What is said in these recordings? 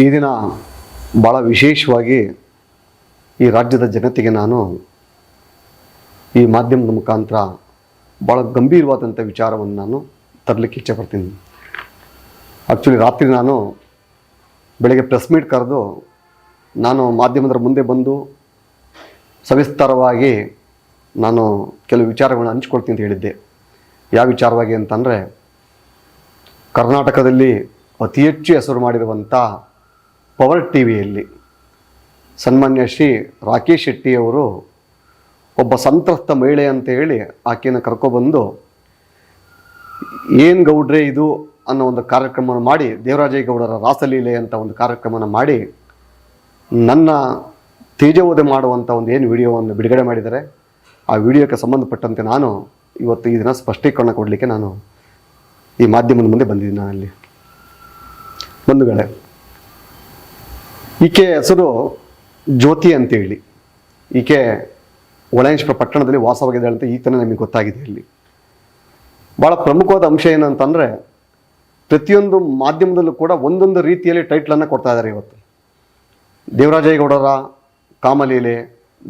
ಈ ದಿನ ಭಾಳ ವಿಶೇಷವಾಗಿ ಈ ರಾಜ್ಯದ ಜನತೆಗೆ ನಾನು ಈ ಮಾಧ್ಯಮದ ಮುಖಾಂತರ ಭಾಳ ಗಂಭೀರವಾದಂಥ ವಿಚಾರವನ್ನು ನಾನು ತರಲಿಕ್ಕೆ ಇಚ್ಛೆ ಪಡ್ತೀನಿ ಆ್ಯಕ್ಚುಲಿ ರಾತ್ರಿ ನಾನು ಬೆಳಗ್ಗೆ ಪ್ರೆಸ್ ಮೀಟ್ ಕರೆದು ನಾನು ಮಾಧ್ಯಮದ ಮುಂದೆ ಬಂದು ಸವಿಸ್ತಾರವಾಗಿ ನಾನು ಕೆಲವು ವಿಚಾರಗಳನ್ನು ಹಂಚ್ಕೊಳ್ತೀನಿ ಅಂತ ಹೇಳಿದ್ದೆ. ಯಾವ ವಿಚಾರವಾಗಿ ಅಂತಂದರೆ ಕರ್ನಾಟಕದಲ್ಲಿ ಅತಿ ಹೆಚ್ಚು ಹೆಸರು ಮಾಡಿರುವಂಥ ಪವರ್ ಟಿ ವಿಯಲ್ಲಿ ಸನ್ಮಾನ್ಯ ಶ್ರೀ ರಾಕೇಶ್ ಶೆಟ್ಟಿಯವರು ಒಬ್ಬ ಸಂತ್ರಸ್ತ ಮಹಿಳೆ ಅಂತ ಹೇಳಿ ಆಕೆಯನ್ನು ಕರ್ಕೊಬಂದು ಏನು ಗೌಡ್ರೆ ಇದು ಅನ್ನೋ ಒಂದು ಕಾರ್ಯಕ್ರಮವನ್ನು ಮಾಡಿ ದೇವರಾಜೇಗೌಡರ ರಾಸಲೀಲೆ ಅಂತ ಒಂದು ಕಾರ್ಯಕ್ರಮನ ಮಾಡಿ, ನನ್ನ ತೇಜವೋದೆ ಮಾಡುವಂಥ ಒಂದು ಏನು ವಿಡಿಯೋವನ್ನು ಬಿಡುಗಡೆ ಮಾಡಿದ್ದಾರೆ, ಆ ವಿಡಿಯೋಕ್ಕೆ ಸಂಬಂಧಪಟ್ಟಂತೆ ನಾನು ಇವತ್ತು ಈ ದಿನ ಸ್ಪಷ್ಟೀಕರಣ ಕೊಡಲಿಕ್ಕೆ ನಾನು ಈ ಮಾಧ್ಯಮದ ಮುಂದೆ ಬಂದಿದ್ದೀನಿ ನಾನಲ್ಲಿ. ಬಂಧುಗಳೇ ಈಕೆ ಹೆಸರು ಜ್ಯೋತಿ ಅಂತೇಳಿ. ಈಕೆ ಒಳೇಶ್ವರ ಪಟ್ಟಣದಲ್ಲಿ ವಾಸವಾಗಿದ್ದಾಳೆ ಅಂತ ಈಗ ತಾನೇ ನಮಗೆ ಗೊತ್ತಾಗಿದೆ ಇಲ್ಲಿ. ಭಾಳ ಪ್ರಮುಖವಾದ ಅಂಶ ಏನಂತಂದರೆ, ಪ್ರತಿಯೊಂದು ಮಾಧ್ಯಮದಲ್ಲೂ ಕೂಡ ಒಂದೊಂದು ರೀತಿಯಲ್ಲಿ ಟೈಟ್ಲನ್ನು ಕೊಡ್ತಾ ಇದ್ದಾರೆ ಇವತ್ತು. ದೇವರಾಜೇಗೌಡರ ಕಾಮಲೀಲೆ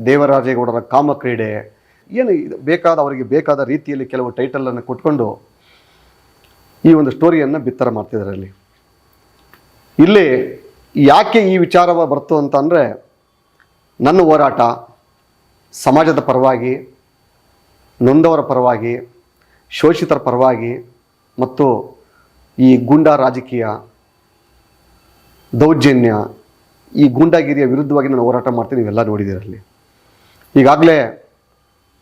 ದೇವರಾಜೇಗೌಡರ ಕಾಮಕ್ರೀಡೆ, ಏನು ಬೇಕಾದ ಅವರಿಗೆ ಬೇಕಾದ ರೀತಿಯಲ್ಲಿ ಕೆಲವು ಟೈಟಲನ್ನು ಕೊಟ್ಕೊಂಡು ಈ ಒಂದು ಸ್ಟೋರಿಯನ್ನು ಬಿತ್ತರ ಮಾಡ್ತಿದ್ದಾರೆ ಅಲ್ಲಿ. ಇಲ್ಲಿ ಯಾಕೆ ಈ ವಿಚಾರವ ಬರ್ತು ಅಂತಂದರೆ ನನ್ನ ಹೋರಾಟ ಸಮಾಜದ ಪರವಾಗಿ, ನೊಂದವರ ಪರವಾಗಿ, ಶೋಷಿತರ ಪರವಾಗಿ ಮತ್ತು ಈ ಗೂಂಡಾ ರಾಜಕೀಯ, ದೌರ್ಜನ್ಯ, ಈ ಗೂಂಡಾಗಿರಿಯ ವಿರುದ್ಧವಾಗಿ ನಾನು ಹೋರಾಟ ಮಾಡ್ತೀನಿ, ನೀವೆಲ್ಲ ನೋಡಿದಿರಲ್ಲಿ ಈಗಾಗಲೇ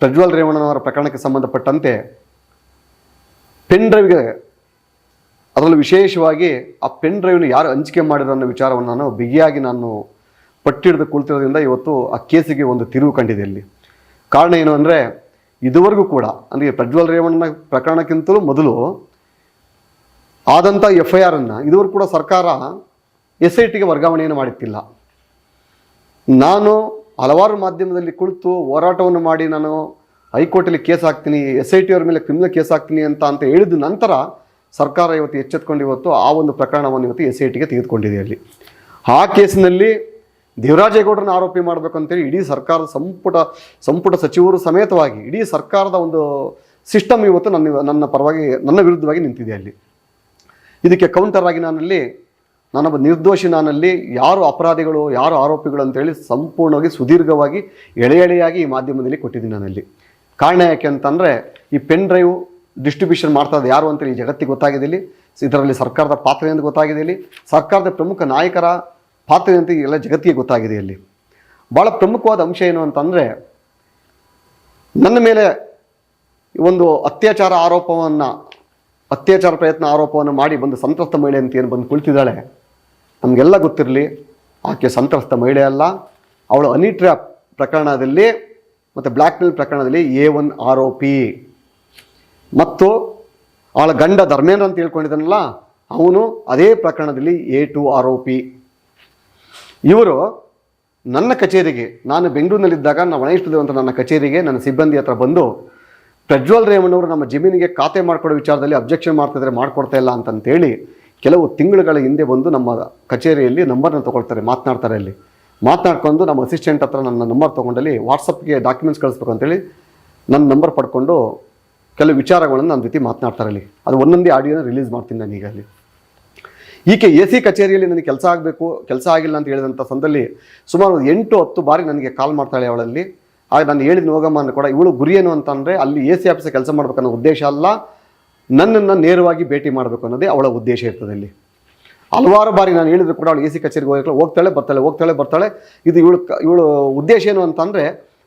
ಪ್ರಜ್ವಲ್ ರೇವಣ್ಣನವರ ಪ್ರಕರಣಕ್ಕೆ ಸಂಬಂಧಪಟ್ಟಂತೆ ಪೆನ್ ಡ್ರೈವ್ಗೆ ಅದರಲ್ಲೂ ವಿಶೇಷವಾಗಿ ಆ ಪೆನ್ ಡ್ರೈವ್ನ ಯಾರು ಹಂಚಿಕೆ ಮಾಡಿರೋ ಅನ್ನೋ ವಿಚಾರವನ್ನು ನಾನು ಬಿಗಿಯಾಗಿ ನಾನು ಪಟ್ಟಿಡಿದು ಕುಳಿತಿರೋದ್ರಿಂದ ಇವತ್ತು ಆ ಕೇಸಿಗೆ ಒಂದು ತಿರುವು ಕಂಡಿದೆ ಇಲ್ಲಿ. ಕಾರಣ ಏನು ಅಂದರೆ, ಇದುವರೆಗೂ ಕೂಡ, ಅಂದರೆ ಪ್ರಜ್ವಲ್ ರೇವಣ್ಣನ ಪ್ರಕರಣಕ್ಕಿಂತಲೂ ಮೊದಲು ಆದಂಥ ಎಫ್ ಐ ಆರನ್ನು ಇದುವರೆಗೂ ಕೂಡ ಸರ್ಕಾರ ಎಸ್ ಐ ಟಿಗೆ ವರ್ಗಾವಣೆಯನ್ನು ಮಾಡುತ್ತಿಲ್ಲ. ನಾನು ಹಲವಾರು ಮಾಧ್ಯಮದಲ್ಲಿ ಕುಳಿತು ಹೋರಾಟವನ್ನು ಮಾಡಿ ನಾನು ಹೈಕೋರ್ಟಲ್ಲಿ ಕೇಸ್ ಹಾಕ್ತೀನಿ ಎಸ್ ಐ ಟಿ ಅವ್ರ ಮೇಲೆ ಕ್ರಿಮಿನಲ್ ಕೇಸ್ ಹಾಕ್ತೀನಿ ಅಂತ ಅಂತ ಹೇಳಿದ ನಂತರ ಸರ್ಕಾರ ಇವತ್ತು ಎಚ್ಚೆತ್ಕೊಂಡು ಇವತ್ತು ಆ ಒಂದು ಪ್ರಕರಣವನ್ನು ಇವತ್ತು ಎಸ್ ಐ ಟಿಗೆ ತೆಗೆದುಕೊಂಡಿದೆ ಅಲ್ಲಿ. ಆ ಕೇಸಿನಲ್ಲಿ ದೇವರಾಜೇಗೌಡರನ್ನು ಆರೋಪಿ ಮಾಡಬೇಕು ಅಂತೇಳಿ ಇಡೀ ಸರ್ಕಾರದ ಸಂಪುಟ ಸಂಪುಟ ಸಚಿವರು ಸಮೇತವಾಗಿ ಇಡೀ ಸರ್ಕಾರದ ಒಂದು ಸಿಸ್ಟಮ್ ಇವತ್ತು ನನ್ನ ನನ್ನ ಪರವಾಗಿ, ನನ್ನ ವಿರುದ್ಧವಾಗಿ ನಿಂತಿದೆ ಅಲ್ಲಿ. ಇದಕ್ಕೆ ಕೌಂಟರ್ ಆಗಿ ನಾನಲ್ಲಿ, ನಾನೊಬ್ಬ ನಿರ್ದೋಷಿ ನಾನಲ್ಲಿ ಯಾರು ಅಪರಾಧಿಗಳು, ಯಾರು ಆರೋಪಿಗಳು ಅಂತೇಳಿ ಸಂಪೂರ್ಣವಾಗಿ ಸುದೀರ್ಘವಾಗಿ ಎಳೆ ಎಳೆಯಾಗಿ ಈ ಮಾಧ್ಯಮದಲ್ಲಿ ಕೊಟ್ಟಿದ್ದೀನಿ ನಾನಲ್ಲಿ. ಕಾರಣ ಯಾಕೆ ಅಂತಂದರೆ ಈ ಪೆನ್ ಡ್ರೈವ್ ಡಿಸ್ಟ್ರಿಬ್ಯೂಷನ್ ಮಾಡ್ತಾ ಯಾರು ಅಂತ ಈ ಜಗತ್ತಿಗೆ ಗೊತ್ತಾಗಿದೆ ಇಲ್ಲಿ. ಇದರಲ್ಲಿ ಸರ್ಕಾರದ ಪಾತ್ರ ಎಂದು ಗೊತ್ತಾಗಿದೆ ಇಲ್ಲಿ. ಸರ್ಕಾರದ ಪ್ರಮುಖ ನಾಯಕರ ಪಾತ್ರ ಅಂತ ಎಲ್ಲ ಜಗತ್ತಿಗೆ ಗೊತ್ತಾಗಿದೆ ಇಲ್ಲಿ. ಭಾಳ ಪ್ರಮುಖವಾದ ಅಂಶ ಏನು ಅಂತಂದರೆ, ನನ್ನ ಮೇಲೆ ಒಂದು ಅತ್ಯಾಚಾರ ಆರೋಪವನ್ನು, ಅತ್ಯಾಚಾರ ಪ್ರಯತ್ನ ಆರೋಪವನ್ನು ಮಾಡಿ ಬಂದು ಸಂತ್ರಸ್ತ ಮಹಿಳೆ ಅಂತ ಏನು ಬಂದು ಕುಳಿತಿದ್ದಾಳೆ, ನಮಗೆಲ್ಲ ಗೊತ್ತಿರಲಿ, ಆಕೆ ಸಂತ್ರಸ್ತ ಮಹಿಳೆ ಅಲ್ಲ. ಅವಳು ಅನಿಟ್ರ್ಯಾಪ್ ಪ್ರಕರಣದಲ್ಲಿ ಮತ್ತು ಬ್ಲ್ಯಾಕ್ಮೇಲ್ ಪ್ರಕರಣದಲ್ಲಿ ಎ ಒನ್ ಆರೋಪಿ. ಮತ್ತು ಅವಳ ಗಂಡ ಧರ್ಮೇಂದ್ರ ಅಂತ ಹೇಳ್ಕೊಂಡಿದ್ದಾನಲ್ಲ, ಅವನು ಅದೇ ಪ್ರಕರಣದಲ್ಲಿ ಎ ಟು ಆರೋಪಿ ಇವರು ನನ್ನ ಕಚೇರಿಗೆ, ನಾನು ಬೆಂಗಳೂರಿನಲ್ಲಿದ್ದಾಗ ನಾವು ಅಂತ ನನ್ನ ಕಚೇರಿಗೆ ನನ್ನ ಸಿಬ್ಬಂದಿ ಹತ್ರ ಬಂದು, ಪ್ರಜ್ವಲ್ ರೇವಣ್ಣವರು ನಮ್ಮ ಜಮೀನಿಗೆ ಖಾತೆ ಮಾಡಿಕೊಡೋ ವಿಚಾರದಲ್ಲಿ ಅಬ್ಜೆಕ್ಷನ್ ಮಾಡ್ತಿದ್ರೆ ಮಾಡ್ಕೊಡ್ತಾ ಇಲ್ಲ ಅಂತಂತೇಳಿ ಕೆಲವು ತಿಂಗಳುಗಳ ಹಿಂದೆ ಬಂದು ನಮ್ಮ ಕಚೇರಿಯಲ್ಲಿ ನಂಬರ್ನ ತೊಗೊಳ್ತಾರೆ, ಮಾತನಾಡ್ತಾರೆ ಅಲ್ಲಿ. ಮಾತನಾಡ್ಕೊಂಡು ನಮ್ಮ ಅಸಿಸ್ಟೆಂಟ್ ಹತ್ರ ನನ್ನ ನಂಬರ್ ತೊಗೊಂಡಲ್ಲಿ ವಾಟ್ಸಪ್ಗೆ ಡಾಕ್ಯುಮೆಂಟ್ಸ್ ಕಳಿಸ್ಬೇಕು ಅಂತೇಳಿ ನನ್ನ ನಂಬರ್ ಪಡ್ಕೊಂಡು ಕೆಲವು ವಿಚಾರಗಳನ್ನು ನನ್ನ ಜೊತೆ ಮಾತನಾಡ್ತಾರೆ ಅಲ್ಲಿ ಅದು ಒಂದೊಂದೇ ಆಡಿಯೋನ ರಿಲೀಸ್ ಮಾಡ್ತೀನಿ ನಾನು ಈಗ ಅಲ್ಲಿ. ಈಕೆ ಎ ಸಿ ಕಚೇರಿಯಲ್ಲಿ ನನಗೆ ಕೆಲಸ ಆಗಬೇಕು, ಕೆಲಸ ಆಗಿಲ್ಲ ಅಂತ ಹೇಳಿದಂಥ ಸಂದಲ್ಲಿ ಸುಮಾರು ಎಂಟು ಹತ್ತು ಬಾರಿ ನನಗೆ ಕಾಲ್ ಮಾಡ್ತಾಳೆ ಅವಳಲ್ಲಿ. ಆಗ ನಾನು ಹೇಳಿದ ಹೋಗಮ್ಮನ ಕೂಡ ಇವಳು ಗುರಿ ಏನು ಅಂತಂದರೆ ಅಲ್ಲಿ ಎ ಸಿ ಆಫೀಸಲ್ಲಿ ಕೆಲಸ ಮಾಡಬೇಕನ್ನೋ ಉದ್ದೇಶ ಅಲ್ಲ. ನನ್ನನ್ನು ನೇರವಾಗಿ ಭೇಟಿ ಮಾಡಬೇಕು ಅನ್ನೋದೇ ಅವಳ ಉದ್ದೇಶ ಇರ್ತದೆ ಅಲ್ಲಿ. ಹಲವಾರು ಬಾರಿ ನಾನು ಹೇಳಿದ್ರು ಕೂಡ ಅವಳು ಎ ಸಿ ಕಚೇರಿಗೆ ಹೋಗ್ತಾಳೆ, ಬರ್ತಾಳೆ ಹೋಗ್ತಾಳೆ, ಬರ್ತಾಳೆ. ಇದು ಇವಳು ಇವಳು ಉದ್ದೇಶ ಏನು ಅಂತಂದರೆ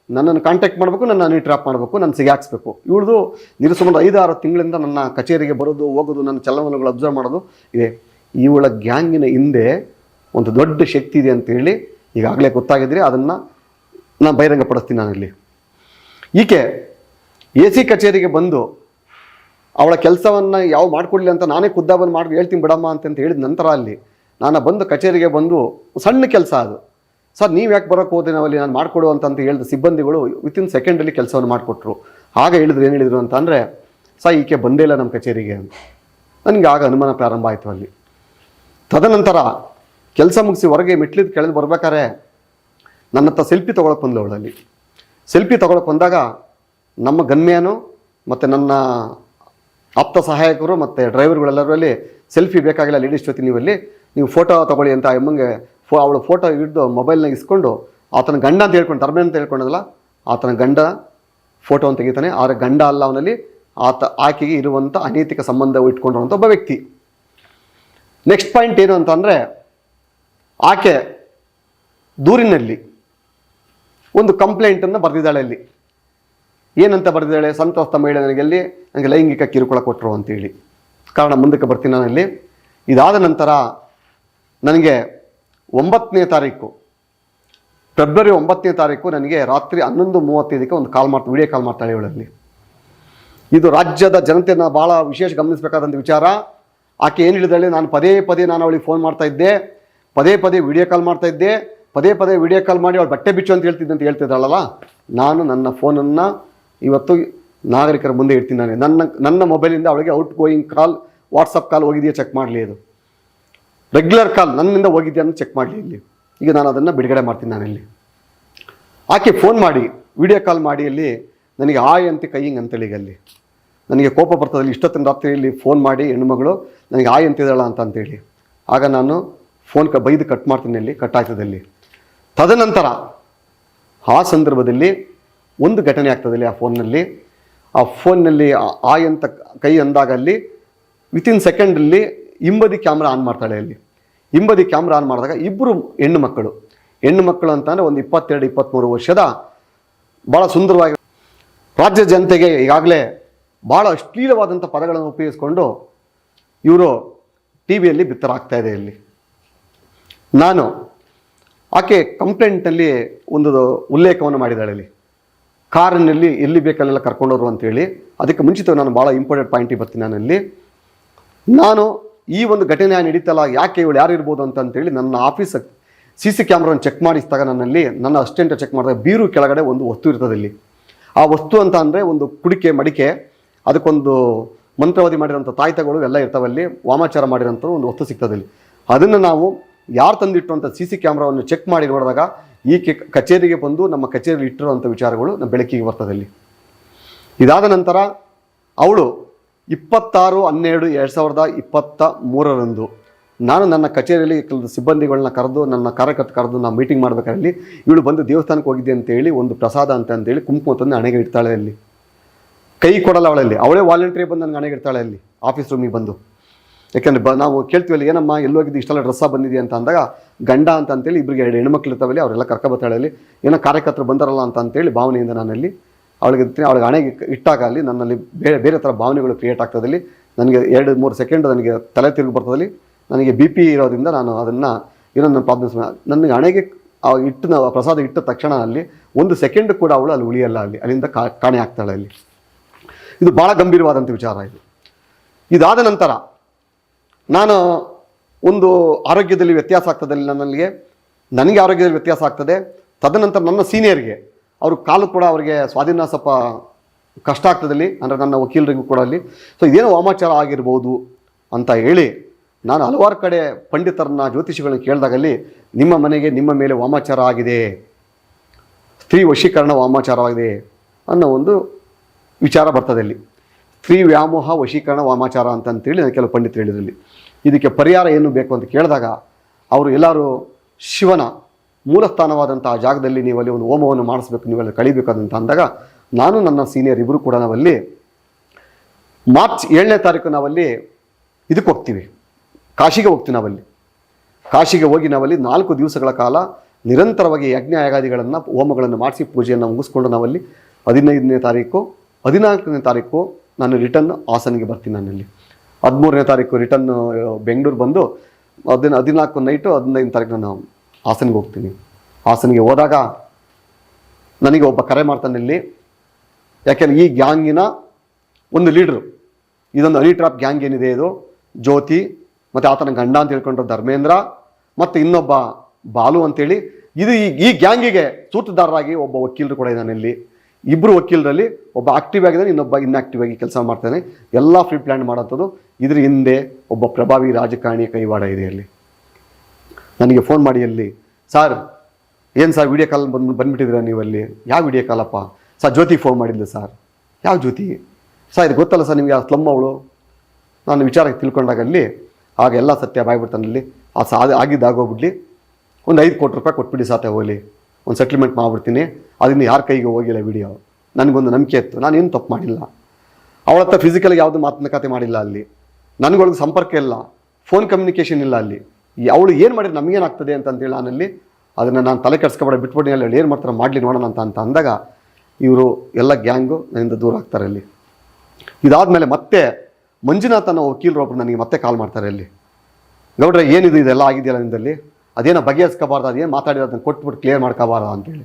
ನನ್ನನ್ನು ಕಾಂಟ್ಯಾಕ್ಟ್ ಮಾಡಬೇಕು, ನನ್ನ ಟ್ರಾಪ್ ಮಾಡಬೇಕು ನನ್ನ ಸಿಗಾಕ್ಸ್ಬೇಕು ಇವಳದು ನೀರು ಸುಮಾರು ಐದು ಆರು ತಿಂಗಳಿಂದ ನನ್ನ ಕಚೇರಿಗೆ ಬರೋದು, ಹೋಗೋದು, ನನ್ನ ಚಲನವಲನಗಳು ಅಬ್ಸರ್ವ್ ಮಾಡೋದು ಇದೆ. ಇವಳ ಗ್ಯಾಂಗಿನ ಹಿಂದೆ ಒಂದು ದೊಡ್ಡ ಶಕ್ತಿ ಇದೆ ಅಂತೇಳಿ ಈಗಾಗಲೇ ಗೊತ್ತಾಗಿದ್ರೆ ಅದನ್ನು ನಾನು ಬಹಿರಂಗಪಡಿಸ್ತೀನಿ ನಾನಿಲ್ಲಿ ಈಕೆ ಎ ಸಿ ಕಚೇರಿಗೆ ಬಂದು ಅವಳ ಕೆಲಸವನ್ನು ಯಾವ ಮಾಡಿಕೊಡ್ಲಿ ಅಂತ ನಾನೇ ಖುದ್ದ ಬಂದು ಮಾಡಿ ಹೇಳ್ತೀನಿ ಬಿಡಮ್ಮ ಅಂತಂತ ಹೇಳಿದ ನಂತರ ಅಲ್ಲಿ ನಾನು ಬಂದು ಕಚೇರಿಗೆ ಬಂದು ಸಣ್ಣ ಕೆಲಸ ಅದು. ಸರ್, ನೀವು ಯಾಕೆ ಬರೋಕ್ಕೆ ಹೋದ್ರೆ ನಾವಲ್ಲಿ? ನಾನು ಮಾಡಿಕೊಡು ಅಂತ ಹೇಳಿದ ಸಿಬ್ಬಂದಿಗಳು ವಿತಿನ್ ಸೆಕೆಂಡಲ್ಲಿ ಕೆಲಸವನ್ನು ಮಾಡಿಕೊಟ್ರು. ಆಗ ಹೇಳಿದ್ರು, ಏನು ಹೇಳಿದರು ಅಂತ ಅಂದರೆ ಸರ್, ಈಕೆ ಬಂದೇ ಇಲ್ಲ ನಮ್ಮ ಕಚೇರಿಗೆ ಅಂತ. ನನಗೆ ಆಗ ಅನುಮಾನ ಪ್ರಾರಂಭ ಆಯಿತು ಅಲ್ಲಿ. ತದನಂತರ ಕೆಲಸ ಮುಗಿಸಿ ಹೊರಗೆ ಮೆಟ್ಲಿದ್ದು ಕೆಳದು ಬರ್ಬೇಕಾರೆ ನನ್ನ ಹತ್ರ ಸೆಲ್ಫಿ ತೊಗೊಳಕ್ಕೆ ಬಂದಳು ಅವಳಲ್ಲಿ ಸೆಲ್ಫಿ ತೊಗೊಳಕ್ಕೆ ಬಂದಾಗ ನಮ್ಮ ಗನ್ಮ್ಯಾನು ಮತ್ತು ನನ್ನ ಆಪ್ತ ಸಹಾಯಕರು ಮತ್ತು ಡ್ರೈವರ್ಗಳೆಲ್ಲರಲ್ಲಿ ಸೆಲ್ಫಿ ಬೇಕಾಗಿಲ್ಲ ಲೇಡೀಸ್ ಜೊತೆ ನೀವಲ್ಲಿ ನೀವು ಫೋಟೋ ತೊಗೊಳ್ಳಿ ಅಂತ ಎಮ್ಮಂಗೆ ಫೋ ಅವಳು ಫೋಟೋ ಹಿಡಿದು ಮೊಬೈಲ್ನಾಗ ಇಸ್ಕೊಂಡು ಆತನ ಗಂಡ ಅಂತ ಹೇಳ್ಕೊಂಡು, ಧರ್ಮ ಅಂತ ಹೇಳ್ಕೊಂಡಲ್ಲ ಆತನ ಗಂಡ ಫೋಟೋವನ್ನು ತೆಗಿತಾನೆ. ಆದರೆ ಗಂಡ ಅಲ್ಲ ಅವನಲ್ಲಿ, ಆತ ಆಕೆಗೆ ಇರುವಂಥ ಅನೈತಿಕ ಸಂಬಂಧ ಇಟ್ಕೊಂಡಿರುವಂಥ ಒಬ್ಬ ವ್ಯಕ್ತಿ. ನೆಕ್ಸ್ಟ್ ಪಾಯಿಂಟ್ ಏನು ಅಂತಂದರೆ, ಆಕೆ ದೂರಿನಲ್ಲಿ ಒಂದು ಕಂಪ್ಲೇಂಟನ್ನು ಬರೆದಿದ್ದಾಳೆ ಅಲ್ಲಿ. ಏನಂತ ಬರೆದಿದ್ದಾಳೆ? ಸಂತ್ರಸ್ತ ಮಹಿಳೆ ನನಗೆ ಅಲ್ಲಿ, ನನಗೆ ಲೈಂಗಿಕ ಕಿರುಕುಳ ಕೊಟ್ಟರು ಅಂತೇಳಿ. ಕಾರಣ ಮುಂದಕ್ಕೆ ಬರ್ತೀನಿ ನಾನಲ್ಲಿ. ಇದಾದ ನಂತರ ನನಗೆ ಒಂಬತ್ತನೇ ತಾರೀಕು. ಫೆಬ್ರವರಿ ಒಂಬತ್ತನೇ ತಾರೀಕು ನನಗೆ ರಾತ್ರಿ ಹನ್ನೊಂದು ಮೂವತ್ತೈದಕ್ಕೆ ಒಂದು ಕಾಲ್ ಮಾಡ್ತಾ ವಿಡಿಯೋ ಕಾಲ್ ಮಾಡ್ತಾಳೆ ಇವಳಲ್ಲಿ ಇದು ರಾಜ್ಯದ ಜನತೆಯನ್ನು ಭಾಳ ವಿಶೇಷ ಗಮನಿಸಬೇಕಾದಂಥ ವಿಚಾರ. ಆಕೆ ಏನು ಹೇಳಿದಾಳೆ? ನಾನು ಪದೇ ಪದೇ ನಾನು ಅವಳಿಗೆ ಫೋನ್ ಮಾಡ್ತಾ ಇದ್ದೆ. ಪದೇ ಪದೇ ವಿಡಿಯೋ ಕಾಲ್ ಮಾಡ್ತಾ ಇದ್ದೆ. ಪದೇ ಪದೇ ವಿಡಿಯೋ ಕಾಲ್ ಮಾಡಿ ಅವಳು ಬಟ್ಟೆ ಬಿಚ್ಚು ಅಂತ ಹೇಳ್ತಿದ್ದೆ ಅಂತ ಹೇಳ್ತಿದ್ದಾಳಲ್ಲ ನಾನು ನನ್ನ ಫೋನನ್ನು ಇವತ್ತು ನಾಗರಿಕರ ಮುಂದೆ ಇಡ್ತೀನಿ ನಾನು. ನನ್ನ ನನ್ನ ಮೊಬೈಲಿಂದ ಅವಳಿಗೆ out going call WhatsApp call ಹೋಗಿದೆಯಾ? Check ಮಾಡಲಿ ಅದು. ರೆಗ್ಯುಲರ್ ಕಾಲ್ ನನ್ನಿಂದ ಹೋಗಿದ್ಯಾ ಅಂತ ಚೆಕ್ ಮಾಡಲಿ ಇಲ್ಲಿ. ಈಗ ನಾನು ಅದನ್ನು ಬಿಡುಗಡೆ ಮಾಡ್ತೀನಿ ನಾನಿಲ್ಲಿ ಆಕೆ ಫೋನ್ ಮಾಡಿ ವಿಡಿಯೋ ಕಾಲ್ ಮಾಡಿ ಅಲ್ಲಿ ನನಗೆ ಆಯ್ ಅಂತ ಕೈ ಹಿಂಗೆ ಅಂತೇಳಿ ಈಗ ಅಲ್ಲಿ. ನನಗೆ ಕೋಪ ಬರ್ತದಲ್ಲಿ ಇಷ್ಟೊತ್ತಿನ ರಾತ್ರಿಯಲ್ಲಿ ಫೋನ್ ಮಾಡಿ, ಹೆಣ್ಣುಮಗಳು, ನನಗೆ ಆಯ್ ಅಂತಿದ್ದಾಳ ಅಂತ ಅಂತೇಳಿ. ಆಗ ನಾನು ಫೋನ್ ಕ ಬೈದು ಕಟ್ ಮಾಡ್ತೀನಿ ಅಲ್ಲಿ ಕಟ್ ಆಗ್ತದಲ್ಲಿ ತದನಂತರ ಆ ಸಂದರ್ಭದಲ್ಲಿ ಒಂದು ಘಟನೆ ಆಗ್ತದಲ್ಲಿ ಆ ಫೋನ್ನಲ್ಲಿ ಆ ಫೋನ್ನಲ್ಲಿ ಆಯ್ ಅಂತ ಕೈ ಅಂದಾಗ ಅಲ್ಲಿ ವಿತಿನ್ ಸೆಕೆಂಡಲ್ಲಿ ಹಿಂಬದಿ ಕ್ಯಾಮ್ರಾ ಆನ್ ಮಾಡ್ತಾಳೆ ಅಲ್ಲಿ. ಹಿಂಬದಿ ಕ್ಯಾಮ್ರಾ ಆನ್ ಮಾಡಿದಾಗ ಇಬ್ಬರು ಹೆಣ್ಣು ಮಕ್ಕಳು. ಹೆಣ್ಣು ಮಕ್ಕಳು ಅಂತಂದರೆ ಒಂದು ಇಪ್ಪತ್ತೆರಡು ಇಪ್ಪತ್ತ್ಮೂರು ವರ್ಷದ ಭಾಳ ಸುಂದರವಾಗಿ ರಾಜ್ಯ ಜನತೆಗೆ ಈಗಾಗಲೇ ಭಾಳ ಅಶ್ಲೀಲವಾದಂಥ ಪದಗಳನ್ನು ಉಪಯೋಗಿಸ್ಕೊಂಡು ಇವರು ಟಿ ವಿಯಲ್ಲಿ ಬಿತ್ತರಾಗ್ತಾ ಇದೆ ಇಲ್ಲಿ. ನಾನು ಆಕೆ ಕಂಪ್ಲೇಂಟಲ್ಲಿ ಒಂದು ಉಲ್ಲೇಖವನ್ನು ಮಾಡಿದ್ದಾಳೆ ಇಲ್ಲಿ. ಕಾರಿನಲ್ಲಿ ಎಲ್ಲಿ ಬೇಕಲ್ಲೆಲ್ಲ ಕರ್ಕೊಂಡೋರು ಅಂತೇಳಿ. ಅದಕ್ಕೆ ಮುಂಚಿತವಾಗಿ ನಾನು ಭಾಳ ಇಂಪಾರ್ಟೆಂಟ್ ಪಾಯಿಂಟಿಗೆ ಬರ್ತೀನಿ ನಾನಲ್ಲಿ ನಾನು ಈ ಒಂದು ಘಟನೆ ನಡೀತಲ್ಲ, ಯಾಕೆ ಇವಳು ಯಾರು ಇರ್ಬೋದು ಅಂತ ಅಂತೇಳಿ ನನ್ನ ಆಫೀಸ್ ಸಿ ಸಿ ಕ್ಯಾಮ್ರಾನ ಚೆಕ್ ಮಾಡಿಸಿದಾಗ ನನ್ನಲ್ಲಿ, ನನ್ನ ಅಸಿಸ್ಟೆಂಟ್ ಚೆಕ್ ಮಾಡಿದಾಗ ಬೀರು ಕೆಳಗಡೆ ಒಂದು ವಸ್ತು ಇರ್ತದೆ ಇಲ್ಲಿ ಆ ವಸ್ತು ಅಂತ ಅಂದರೆ ಒಂದು ಕುಡಿಕೆ, ಮಡಿಕೆ, ಅದಕ್ಕೊಂದು ಮಂತ್ರವಾದಿ ಮಾಡಿರೋಂಥ ತಾಯ್ತಗಳು ಎಲ್ಲ ಇರ್ತಾವಲ್ಲಿ ವಾಮಾಚಾರ ಮಾಡಿರೋಂಥ ಒಂದು ವಸ್ತು ಸಿಗ್ತದೆ ಇಲ್ಲಿ ಅದನ್ನು ನಾವು ಯಾರು ತಂದಿಟ್ಟು ಅಂತ ಸಿ ಸಿ ಕ್ಯಾಮ್ರಾವನ್ನು ಚೆಕ್ ಮಾಡಿ ನೋಡಿದಾಗ ಈಕೆ ಕಚೇರಿಗೆ ಬಂದು ನಮ್ಮ ಕಚೇರಿಯಲ್ಲಿ ಇಟ್ಟಿರುವಂಥ ವಿಚಾರಗಳು ನಮ್ಮ ಬೆಳಕಿಗೆ ಬರ್ತದೆ ಇಲ್ಲಿ ಇದಾದ ನಂತರ ಅವಳು ಇಪ್ಪತ್ತಾರು, ಹನ್ನೆರಡು, ಎರಡು ಸಾವಿರದ ಇಪ್ಪತ್ತ ಮೂರರಂದು ನಾನು ನನ್ನ ಕಚೇರಿಯಲ್ಲಿ ಕೆಲವು ಸಿಬ್ಬಂದಿಗಳನ್ನ ಕರೆದು, ನನ್ನ ಕಾರ್ಯಕರ್ತ ಕರೆದು ನಾವು ಮೀಟಿಂಗ್ ಮಾಡಬೇಕಾದಲ್ಲಿ ಇವಳು ಬಂದು ದೇವಸ್ಥಾನಕ್ಕೆ ಹೋಗಿದ್ದೆ ಅಂತೇಳಿ ಒಂದು ಪ್ರಸಾದ ಅಂತ ಅಂತೇಳಿ ಕುಂಕುಮ ತಂದು ಹಣೆಗೆ ಇಡ್ತಾಳೆ ಅಲ್ಲಿ. ಕೈ ಕೊಡಲ್ಲ ಅವಳಲ್ಲಿ. ಅವಳೇ ವಾಲಂಟ್ರಿ ಬಂದು ನನಗೆ ಹಣೆಗೆ ಇಡ್ತಾಳೆ ಅಲ್ಲಿ ಆಫೀಸ್ ರೂಮಿಗೆ ಬಂದು. ಯಾಕೆಂದರೆ ಬ, ನಾವು ಕೇಳ್ತೀವಲ್ಲ ಏನಮ್ಮ, ಎಲ್ಲೋಗಿದ್ದು, ಇಷ್ಟೆಲ್ಲ ಡ್ರೆಸ್ಸ ಬಂದಿದೆ ಅಂತ ಅಂದಾಗ, ಗಂಡ ಅಂತ ಅಂತೇಳಿ ಇಬ್ಬರಿಗೆ ಎರಡು ಹೆಣ್ಮಕ್ಳು ಇರ್ತಾವಲ್ಲಿ, ಅವರೆಲ್ಲ ಕರ್ಕೊಬತ್ತಾಳೆ ಅಲ್ಲಿ. ಏನೋ ಕಾರ್ಯಕರ್ತರು ಬಂದಾರಲ್ಲ ಅಂತ ಅಂತೇಳಿ ಭಾವನೆಯಿಂದ ನಾನಲ್ಲಿ ಅವಳಿಗೆ ಅವಳಿಗೆ ಹಣೆಗೆ ಇಟ್ಟಾಗ ಅಲ್ಲಿ ನನ್ನಲ್ಲಿ ಬೇರೆ ಬೇರೆ ಥರ ಭಾವನೆಗಳು ಕ್ರಿಯೇಟ್ ಆಗ್ತದಲ್ಲಿ ನನಗೆ ಎರಡು, ಮೂರು ಸೆಕೆಂಡ್ ನನಗೆ ತಲೆ ತಿರುಗಿ ಬರ್ತದಲ್ಲಿ ನನಗೆ ಬಿ ಪಿ ಇರೋದ್ರಿಂದ ನಾನು ಅದನ್ನು ಇನ್ನೊಂದು ನನ್ನ ಪ್ರಾಬ್ಲಮ್ಸ್ ನನಗೆ ಹಣೆಗೆ ಆ ಇಟ್ಟು ನಾವು ಪ್ರಸಾದ ಇಟ್ಟ ತಕ್ಷಣ ಅಲ್ಲಿ ಒಂದು ಸೆಕೆಂಡ್ ಕೂಡ ಅವಳು ಅಲ್ಲಿ ಉಳಿಯಲ್ಲ ಅಲ್ಲಿ, ಅಲ್ಲಿಂದ ಕಾಣೆ ಆಗ್ತಾಳೆ ಅಲ್ಲಿ. ಇದು ಭಾಳ ಗಂಭೀರವಾದಂಥ ವಿಚಾರ ಇದು. ಇದಾದ ನಂತರ ನಾನು ಒಂದು ಆರೋಗ್ಯದಲ್ಲಿ ವ್ಯತ್ಯಾಸ ಆಗ್ತದಲ್ಲಿ ನನ್ನಲ್ಲಿಗೆ, ನನಗೆ ಆರೋಗ್ಯದಲ್ಲಿ ವ್ಯತ್ಯಾಸ ಆಗ್ತದೆ. ತದನಂತರ ನನ್ನ ಸೀನಿಯರ್ಗೆ ಅವರು ಕಾಲು ಕೂಡ ಅವರಿಗೆ ಸ್ವಾಧೀನ ಸ್ವಲ್ಪ ಕಷ್ಟ ಆಗ್ತದಲ್ಲಿ, ಅಂದರೆ ನನ್ನ ವಕೀಲರಿಗೂ ಕೂಡ ಅಲ್ಲಿ. ಸೊ ಇದೇನು ವಾಮಾಚಾರ ಆಗಿರ್ಬೋದು ಅಂತ ಹೇಳಿ ನಾನು ಹಲವಾರು ಕಡೆ ಪಂಡಿತರನ್ನ, ಜ್ಯೋತಿಷಿಗಳನ್ನ ಕೇಳಿದಾಗಲ್ಲಿ ನಿಮ್ಮ ಮನೆಗೆ ನಿಮ್ಮ ಮೇಲೆ ವಾಮಾಚಾರ ಆಗಿದೆ, ಸ್ತ್ರೀ ವಶೀಕರಣ ವಾಮಾಚಾರವಾಗಿದೆ ಅನ್ನೋ ಒಂದು ವಿಚಾರ ಬರ್ತದೆ ಅಲ್ಲಿ. ಸ್ತ್ರೀ ವ್ಯಾಮೋಹ, ವಶೀಕರಣ, ವಾಮಾಚಾರ ಅಂತಂತೇಳಿ ನಾನು ಕೆಲವು ಪಂಡಿತರು ಹೇಳಿದ್ರಲ್ಲಿ ಇದಕ್ಕೆ ಪರಿಹಾರ ಏನು ಬೇಕು ಅಂತ ಕೇಳಿದಾಗ, ಅವರು ಎಲ್ಲರೂ ಶಿವನ ಮೂಲಸ್ಥಾನವಾದಂಥ ಆ ಜಾಗದಲ್ಲಿ ನೀವು ಅಲ್ಲಿ ಒಂದು ಹೋಮವನ್ನು ಮಾಡಿಸ್ಬೇಕು, ನೀವೆಲ್ಲ ಕಳಿಬೇಕಾದಂತ ಅಂದಾಗ ನಾನು ನನ್ನ ಸೀನಿಯರ್ ಇಬ್ಬರು ಕೂಡ ನಾವಲ್ಲಿ ಮಾರ್ಚ್ ಏಳನೇ ತಾರೀಕು ನಾವಲ್ಲಿ ಇದಕ್ಕೆ ಹೋಗ್ತೀವಿ. ಕಾಶಿಗೆ ಹೋಗ್ತೀವಿ ನಾವಲ್ಲಿ. ಕಾಶಿಗೆ ಹೋಗಿ ನಾವಲ್ಲಿ ನಾಲ್ಕು ದಿವಸಗಳ ಕಾಲ ನಿರಂತರವಾಗಿ ಯಜ್ಞ ಯಾಗಾದಿಗಳನ್ನು ಹೋಮಗಳನ್ನು ಮಾಡಿಸಿ ಪೂಜೆಯನ್ನು ಮುಗಿಸ್ಕೊಂಡು ನಾವಲ್ಲಿ ಹದಿನೈದನೇ ತಾರೀಕು, ಹದಿನಾಲ್ಕನೇ ತಾರೀಕು ನಾನು ರಿಟರ್ನ್ ಹಾಸನಿಗೆ ಬರ್ತೀನಿ ನಾನಲ್ಲಿ. ಹದಿಮೂರನೇ ತಾರೀಕು ರಿಟರ್ನ್ ಬೆಂಗಳೂರು ಬಂದು ಹದಿನ, ಹದಿನಾಲ್ಕು ನೈಟು ಹದಿನೈದನೇ ತಾರೀಕು ನಾನು ಹಾಸನಿಗೆ ಹೋಗ್ತೀನಿ. ಹಾಸನಿಗೆ ಹೋದಾಗ ನನಗೆ ಒಬ್ಬ ಕರೆ ಮಾಡ್ತಾನೆ ಇಲ್ಲಿ ಯಾಕೆಂದರೆ ಈ ಗ್ಯಾಂಗಿನ ಒಂದು ಲೀಡ್ರು. ಇದೊಂದು ಹನಿ ಟ್ರಾಪ್ ಗ್ಯಾಂಗ್ ಏನಿದೆ ಇದು? ಜ್ಯೋತಿ, ಮತ್ತು ಆತನ ಗಂಡ ಅಂತ ಹೇಳ್ಕೊಂಡ್ರು ಧರ್ಮೇಂದ್ರ, ಮತ್ತು ಇನ್ನೊಬ್ಬ ಬಾಲು ಅಂತೇಳಿ. ಇದು ಈ ಈ ಗ್ಯಾಂಗಿಗೆ ಸೂತ್ರದಾರರಾಗಿ ಒಬ್ಬ ವಕೀಲರು ಕೂಡ ಇದ್ದಾನೆ ಇಲ್ಲಿ. ಇಬ್ಬರು ವಕೀಲರಲ್ಲಿ ಒಬ್ಬ ಆಕ್ಟಿವ್ ಆಗಿದ್ದಾನೆ ಇನ್ನೊಬ್ಬ ಇನ್ಆಕ್ಟಿವ್ ಆಗಿ ಕೆಲಸ ಮಾಡ್ತಾನೆ. ಎಲ್ಲ ಫ್ರೀ ಪ್ಲ್ಯಾನ್ ಮಾಡೋಂಥದ್ದು ಇದ್ರ ಹಿಂದೆ ಒಬ್ಬ ಪ್ರಭಾವಿ ರಾಜಕಾರಣಿಯ ಕೈವಾಡ ಇದೆ ಅಲ್ಲಿ ನನಗೆ ಫೋನ್ ಮಾಡಿ ಅಲ್ಲಿ ಸರ್ ಏನು ಸರ್ ವಿಡಿಯೋ ಕಾಲ್ ಬಂದು ನೀವು ಅಲ್ಲಿ ಯಾವ ವಿಡಿಯೋ ಕಾಲಪ್ಪ ಸರ್ ಜ್ಯೋತಿ ಫೋನ್ ಮಾಡಿದ್ದೆ ಸರ್ ಯಾವ ಜ್ಯೋತಿ? ಸರ್ ಇದು ಗೊತ್ತಲ್ಲ ಸರ್ ನಿಮಗೆ ಆ ಸ್ಲಮ್ ಅವಳು. ನಾನು ವಿಚಾರಕ್ಕೆ ತಿಳ್ಕೊಂಡಾಗ ಅಲ್ಲಿ, ಆಗ ಎಲ್ಲ ಸತ್ಯ ಬಾಯ್ಬಿಡ್ತಾನಲ್ಲಿ ಆ ಸಾ ಆಗಿದ್ದಾಗೋಗ್ಬಿಡಲಿ ಒಂದು ಐದು ಕೋಟಿ ರೂಪಾಯಿ ಕೊಟ್ಬಿಡಿ ಸಾತೆ ಹೋಗಲಿ ಒಂದು ಸೆಟ್ಲ್ಮೆಂಟ್ ಮಾಡ್ಬಿಡ್ತೀನಿ. ಅದನ್ನು ಯಾರ ಕೈಗೆ ಹೋಗಿಲ್ಲ ವಿಡಿಯೋ ನನಗೊಂದು ನಂಬಿಕೆ ಇತ್ತು. ನಾನೇನು ತಪ್ಪು ಮಾಡಿಲ್ಲ. ಅವಳ ಹತ್ರ ಫಿಸಿಕಲ್ಗೆ ಯಾವುದು ಮಾತುಕತೆ ಮಾಡಿಲ್ಲ ಅಲ್ಲಿ. ನನಗೊಳಗೆ ಸಂಪರ್ಕ ಇಲ್ಲ. ಫೋನ್ ಕಮ್ಯುನಿಕೇಷನ್ ಇಲ್ಲ ಅಲ್ಲಿ. ಅವಳು ಏನು ಮಾಡಿದ್ರೆ ನಮಗೇನಾಗ್ತದೆ ಅಂತಂತೇಳಿ ನಾನಲ್ಲಿ ಅದನ್ನು ನಾನು ತಲೆ ಕೆಡ್ಸ್ಕೊಬೇಡ ಬಿಟ್ಬಿಟ್ಟು ಅಲ್ಲಿ ಏನು ಮಾಡ್ತಾರೆ ಮಾಡಲಿ ನೋಡೋಣ ಅಂತ ಅಂತ ಅಂದಾಗ ಇವರು ಎಲ್ಲ ಗ್ಯಾಂಗು ನನ್ನಿಂದ ದೂರ ಆಗ್ತಾರೆ ಅಲ್ಲಿ. ಇದಾದಮೇಲೆ ಮತ್ತೆ ಮಂಜುನಾಥ್ ಅನ್ನೋ ವಕೀಲರು ಒಬ್ರು ನನಗೆ ಮತ್ತೆ ಕಾಲ್ ಮಾಡ್ತಾರೆ ಅಲ್ಲಿ. ನೋಡ್ರೆ ಏನಿದು ಇದೆಲ್ಲ ಆಗಿದೆಯಲ್ಲ ನಿಂದಲ್ಲಿ? ಅದೇನೋ ಬಗೆಹರಿಸ್ಕೋಬಾರ್ದು, ಅದೇನು ಮಾತಾಡಿರೋದನ್ನ ಕೊಟ್ಬಿಟ್ಟು ಕ್ಲಿಯರ್ ಮಾಡ್ಕೋಬಾರ್ದು ಅಂತೇಳಿ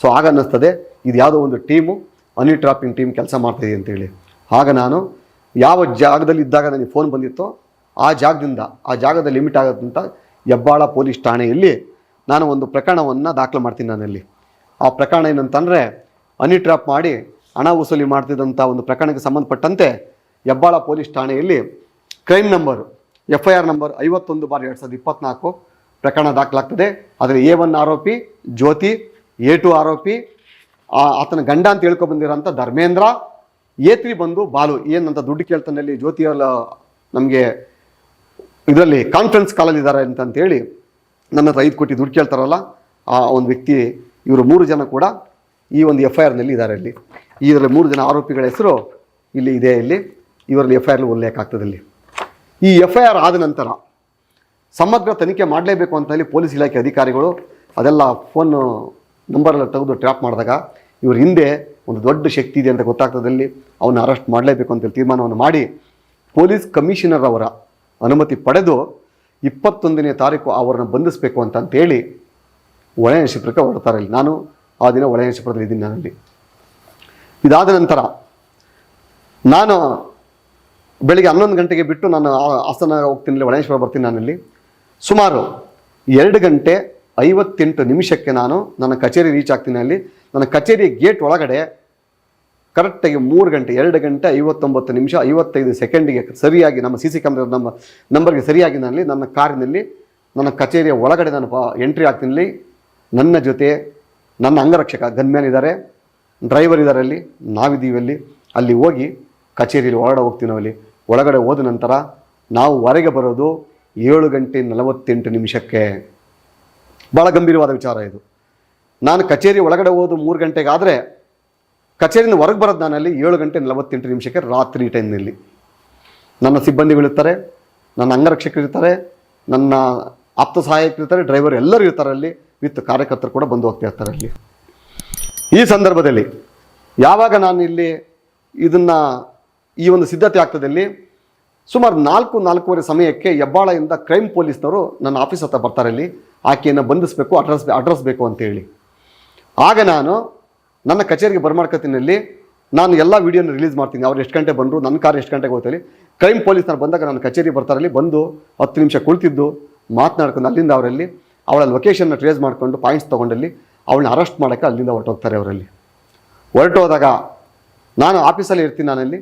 ಸೊ ಆಗ ಅನ್ನಿಸ್ತದೆ, ಇದು ಯಾವುದೋ ಒಂದು ಟೀಮು ಅನಿ ಟ್ರಾಪಿಂಗ್ ಟೀಮ್ ಕೆಲಸ ಮಾಡ್ತಾಯಿದೆ ಅಂತೇಳಿ. ಆಗ ನಾನು ಯಾವ ಜಾಗದಲ್ಲಿ ಇದ್ದಾಗ ನನಗೆ ಫೋನ್ ಬಂದಿತ್ತೋ ಆ ಜಾಗದಿಂದ, ಆ ಜಾಗದ ಲಿಮಿಟ್ ಆಗೋದಂತ ಹೆಬ್ಬಾಳ ಪೊಲೀಸ್ ಠಾಣೆಯಲ್ಲಿ ನಾನು ಒಂದು ಪ್ರಕರಣವನ್ನು ದಾಖಲು ಮಾಡ್ತೀನಿ ನಾನಲ್ಲಿ. ಆ ಪ್ರಕರಣ ಏನಂತಂದರೆ, ಹನಿ ಟ್ರಾಪ್ ಮಾಡಿ ಹಣ ವಸೂಲಿ ಮಾಡ್ತಿದ್ದಂಥ ಒಂದು ಪ್ರಕರಣಕ್ಕೆ ಸಂಬಂಧಪಟ್ಟಂತೆ ಹೆಬ್ಬಾಳ ಪೊಲೀಸ್ ಠಾಣೆಯಲ್ಲಿ crime number F I R number ಐವತ್ತೊಂದು ಬಾರ್ ಎರಡು ಸಾವಿರದ ಇಪ್ಪತ್ನಾಲ್ಕು ಪ್ರಕರಣ ದಾಖಲಾಗ್ತದೆ. ಅದರಲ್ಲಿ ಎ ಒನ್ ಆರೋಪಿ, ಜ್ಯೋತಿ ಎ ಟು ಆರೋಪಿ ಆತನ ಗಂಡ ಅಂತ ಹೇಳ್ಕೊಬಂದಿರೋಂಥ ಧರ್ಮೇಂದ್ರ ಎ ತ್ರೀ ಬಂದು ಬಾಲು ಏನಂತ ದುಡ್ಡು ಕೇಳ್ತಾನಲ್ಲಿ ಜ್ಯೋತಿಯಲ್ಲ ನಮಗೆ ಇದರಲ್ಲಿ ಕಾನ್ಫರೆನ್ಸ್ ಕಾಲಲ್ಲಿ ಇದ್ದಾರೆ ಅಂತಂತೇಳಿ ನನ್ನ ಹತ್ರ ಐದು ಕೋಟಿ ದುಡ್ಡು ಕೇಳ್ತಾರಲ್ಲ, ಆ ಒಂದು ವ್ಯಕ್ತಿ, ಇವರು ಮೂರು ಜನ ಕೂಡ ಈ ಒಂದು ಎಫ್ ಐ ಆರ್ನಲ್ಲಿ ಇದ್ದಾರೆ ಇಲ್ಲಿ. ಇದರಲ್ಲಿ ಮೂರು ಜನ ಆರೋಪಿಗಳ ಹೆಸರು ಇಲ್ಲಿ ಇದೆ ಇಲ್ಲಿ. ಇವರಲ್ಲಿ ಎಫ್ ಐ ಆರ್ಲಿ ಉಲ್ಲೇಖ ಆಗ್ತದೆ ಇಲ್ಲಿ. ಈ ಎಫ್ ಐ ಆರ್ ಆದ ನಂತರ ಸಮಗ್ರ ತನಿಖೆ ಮಾಡಲೇಬೇಕು ಅಂತ ಹೇಳಿ ಪೊಲೀಸ್ ಇಲಾಖೆ ಅಧಿಕಾರಿಗಳು ಅದೆಲ್ಲ ಫೋನ್ ನಂಬರೆಲ್ಲ ತೆಗೆದು ಟ್ರ್ಯಾಪ್ ಮಾಡಿದಾಗ ಇವ್ರ ಹಿಂದೆ ಒಂದು ದೊಡ್ಡ ಶಕ್ತಿ ಇದೆ ಅಂತ ಗೊತ್ತಾಗ್ತದಲ್ಲಿ ಅವನ್ನ ಅರೆಸ್ಟ್ ಮಾಡಲೇಬೇಕು ಅಂತೇಳಿ ತೀರ್ಮಾನವನ್ನು ಮಾಡಿ ಪೊಲೀಸ್ ಕಮಿಷನರ್ ಅವರ ಅನುಮತಿ ಪಡೆದು ಇಪ್ಪತ್ತೊಂದನೇ ತಾರೀಕು ಅವರನ್ನು ಬಂಧಿಸಬೇಕು ಅಂತ ಅಂತೇಳಿ ಒಳನಶಿಪುರಕ್ಕೆ ಹೊರಡ್ತಾರೆ ಇಲ್ಲಿ ನಾನು ಆ ದಿನ ಒಳನಶಿಪುರದಲ್ಲಿ ಇದ್ದೀನಿ ನಾನಲ್ಲಿ. ಇದಾದ ನಂತರ ನಾನು ಬೆಳಿಗ್ಗೆ ಹನ್ನೊಂದು ಗಂಟೆಗೆ ಬಿಟ್ಟು ನಾನು ಹಾಸನ ಹೋಗ್ತೀನಿ ಒಳನೇಶ್ವರ ಬರ್ತೀನಿ ನಾನಲ್ಲಿ. ಸುಮಾರು ಎರಡು ಗಂಟೆ ಐವತ್ತೆಂಟು ನಿಮಿಷಕ್ಕೆ ನಾನು ನನ್ನ ಕಚೇರಿ ರೀಚ್ ಆಗ್ತೀನಿ ಅಲ್ಲಿ. ನನ್ನ ಕಚೇರಿ ಗೇಟ್ ಒಳಗಡೆ ಕರೆಕ್ಟಾಗಿ ಮೂರು ಗಂಟೆ, ಎರಡು ಗಂಟೆ, ಐವತ್ತೊಂಬತ್ತು ನಿಮಿಷ, ಐವತ್ತೈದು ಸೆಕೆಂಡಿಗೆ ಸರಿಯಾಗಿ ನಮ್ಮ ಸಿ ಸಿ ಕ್ಯಾಮ್ರ ನಮ್ಮ ನಂಬರ್ಗೆ ಸರಿಯಾಗಿ ನಾನು ನನ್ನ ಕಾರಿನಲ್ಲಿ, ನನ್ನ ಕಚೇರಿಯ ಒಳಗಡೆ ನಾನು ಎಂಟ್ರಿ ಆಗ್ತೀನಿ ನನ್ನ ಜೊತೆ ನನ್ನ ಅಂಗರಕ್ಷಕ ಗನ್ಮ್ಯಾನ್ ಇದ್ದಾರೆ. ಡ್ರೈವರ್ ಇದ್ದಾರೆ ಅಲ್ಲಿ. ನಾವಿದ್ದೀವಿ ಅಲ್ಲಿ. ಅಲ್ಲಿ ಹೋಗಿ ಕಚೇರಿಯಲ್ಲಿ ಹೊರಡ ಹೋಗ್ತೀವಿ ನಾವು ಅಲ್ಲಿ ಒಳಗಡೆ ಹೋದ ನಂತರ ನಾವು ಹೊರಗೆ ಬರೋದು ಏಳು ಗಂಟೆ ನಲವತ್ತೆಂಟು ನಿಮಿಷಕ್ಕೆ. ಭಾಳ ಗಂಭೀರವಾದ ವಿಚಾರ ಇದು. ನಾನು ಕಚೇರಿ ಒಳಗಡೆ ಹೋದು ಮೂರು ಗಂಟೆಗಾದರೆ ಕಚೇರಿಯಿಂದ ಹೊರಗೆ ಬರೋದು ನಾನಲ್ಲಿ ಏಳು ಗಂಟೆ ನಲವತ್ತೆಂಟು ನಿಮಿಷಕ್ಕೆ ರಾತ್ರಿ ಟೈಮ್ನಲ್ಲಿ. ನನ್ನ ಸಿಬ್ಬಂದಿಗಳಿರ್ತಾರೆ ನನ್ನ ಅಂಗರಕ್ಷಕರು ಇರ್ತಾರೆ, ನನ್ನ ಆಪ್ತ ಸಹಾಯಕರಿರ್ತಾರೆ ಡ್ರೈವರ್ ಎಲ್ಲರೂ ಇರ್ತಾರೆ ಅಲ್ಲಿ, ವಿತ್ ಕಾರ್ಯಕರ್ತರು ಕೂಡ ಬಂದು ಹೋಗ್ತಾ ಇರ್ತಾರೆ ಅಲ್ಲಿ. ಈ ಸಂದರ್ಭದಲ್ಲಿ ಯಾವಾಗ ನಾನು ಇಲ್ಲಿ ಇದನ್ನು ಈ ಒಂದು ಸಿದ್ಧತೆ ಆಗ್ತದಲ್ಲಿ ಸುಮಾರು ನಾಲ್ಕು, ನಾಲ್ಕೂವರೆ ಸಮಯಕ್ಕೆ ಹೆಬ್ಬಾಳೆಯಿಂದ ಕ್ರೈಮ್ ಪೊಲೀಸ್ನವರು ನನ್ನ ಆಫೀಸ್ ಹತ್ರ ಬರ್ತಾರೆ ಅಲ್ಲಿ. ಆಕೆಯನ್ನು ಬಂಧಿಸಬೇಕು, ಅಡ್ರೆಸ್ ಅಡ್ರೆಸ್ ಬೇಕು ಅಂತೇಳಿ. ಆಗ ನಾನು ನನ್ನ ಕಚೇರಿಗೆ ಬರ್ಮಾಡ್ಕೋತಿನಲ್ಲಿ ನಾನು ಎಲ್ಲ ವೀಡಿಯೋನ ರಿಲೀಸ್ ಮಾಡ್ತೀನಿ. ಅವ್ರು ಎಷ್ಟು ಗಂಟೆ ಬಂದರು, ನನ್ನ ಕಾರ್ ಎಷ್ಟು ಗಂಟೆಗೆ ಹೋಗ್ತಾರೆ ಕ್ರೈಮ್ ಪೊಲೀಸ್ನವ್ರು ಬಂದಾಗ ನನ್ನ ಕಚೇರಿ ಬರ್ತಾರಲ್ಲಿ ಬಂದು ಹತ್ತು ನಿಮಿಷ ಕುಳಿತಿದ್ದು, ಮಾತನಾಡ್ಕೊಂಡು ಅಲ್ಲಿಂದ ಅವರಲ್ಲಿ, ಅವಳ ಲೊಕೇಶನ್ನ ಟ್ರೇಸ್ ಮಾಡಿಕೊಂಡು ಪಾಯಿಂಟ್ಸ್ ತೊಗೊಂಡಲ್ಲಿ ಅವಳನ್ನ ಅರೆಸ್ಟ್ ಮಾಡೋಕ್ಕೆ ಅಲ್ಲಿಂದ ಹೊರಟೋಗ್ತಾರೆ ಅವರಲ್ಲಿ. ಹೊರಟೋದಾಗ ನಾನು ಆಫೀಸಲ್ಲಿ ಇರ್ತೀನಿ ನಾನಲ್ಲಿ.